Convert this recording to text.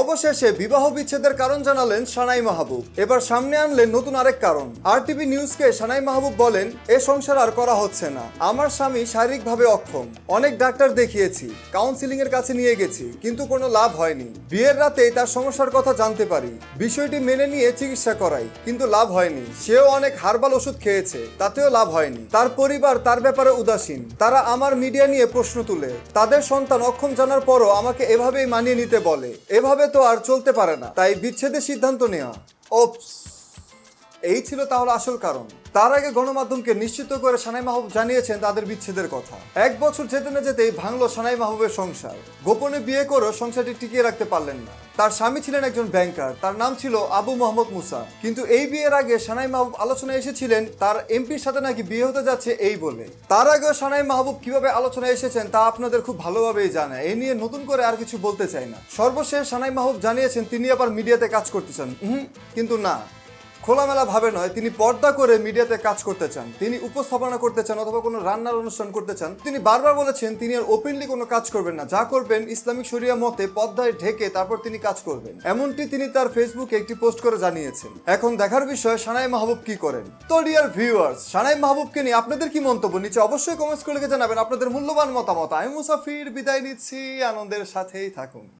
অবশেষে বিবাহ বিচ্ছেদের কারণ জানালেন সানাই মাহবুব। এবার সামনে আনলেন নতুন আরেক কারণ। আরটিভি নিউজকে সানাই মাহবুব বলেন, এ সংসার আর করা হচ্ছে না। আমার স্বামী শারীরিকভাবে অক্ষম। অনেক ডাক্তার দেখিয়েছি কাউন্সিলিং এর কাছে নিয়ে গেছি, কিন্তু কোনো লাভ হয়নি। বিয়ের রাতেই তার সমস্যার কথা জানতে পারি। বিষয়টি মেনে নিয়ে চিকিৎসা করাই, কিন্তু লাভ হয়নি। সেও অনেক হার্বাল ওষুধ খেয়েছে, তাতেও লাভ হয়নি। তার পরিবার তার ব্যাপারে উদাসীন। তারা আমার মিডিয়া নিয়ে প্রশ্ন তুলে। তাদের সন্তান অক্ষম জানার পরও আমাকে এভাবেই মানিয়ে নিতে বলে। এভাবে তো আর চলতে পারে না। তাই বিচ্ছেদের সিদ্ধান্ত নেওয়া। ওপস। এই ছিল তাহলে আসল কারণ। তার আগে গণমাধ্যমকে নিশ্চিত করে সানাই মাহবুব জানিয়েছেন তাদের বিচ্ছেদের কথা। এক বছর যেতে না যেতেই ভাঙলো সানাই মাহবুবের সংসার। গোপনে বিয়ে করেও সংসারটি টিকিয়ে রাখতে পারলেন না। তার স্বামী ছিলেন একজন ব্যাংকার, তার নাম ছিল আবু মোহাম্মদ মুসা। কিন্তু এই বিয়ের আগে সানাই মাহবুব আলোচনায় এসেছিলেন, তার এমপির সাথে নাকি বিয়ে হতে যাচ্ছে এই বলে। তার আগেও সানাই মাহবুব কীভাবে আলোচনায় এসেছেন তা আপনাদের খুব ভালোভাবেই জানা এই নিয়ে নতুন করে আর কিছু বলতে চাই না। সর্বশেষ সানাই মাহবুব জানিয়েছেন, তিনি আবার মিডিয়াতে কাজ করতে চান। কিন্তু না। খোলামেলা ভাবে নয়, তিনি পর্দা করে মিডিয়াতে কাজ করতে চান। তিনি উপস্থাপনা করতে চান অথবা কোনো রান্নার অনুষ্ঠান করতে চান। তিনি বারবার বলেছেন, তিনি আর ওপেনলি কোনো কাজ করবেন না। যা করবেন ইসলামিক শরিয়া মতে পর্দায় ঢেকে তারপর তিনি কাজ করবেন। এমনটি তিনি তার ফেসবুকে একটি পোস্ট করে জানিয়েছেন। এখন দেখার বিষয়, সানাই মাহবুব কি করেন? তো ডিয়ার ভিউয়ার্স সানাই মাহবুবকে নিয়ে আপনাদের কি মন্তব্য? নিচে অবশ্যই কমেন্টস করে জানাবেন। আপনাদের মূল্যবান মতামত, আমি মুসাফির বিদায় নিচ্ছি। আনন্দের সাথেই থাকুন।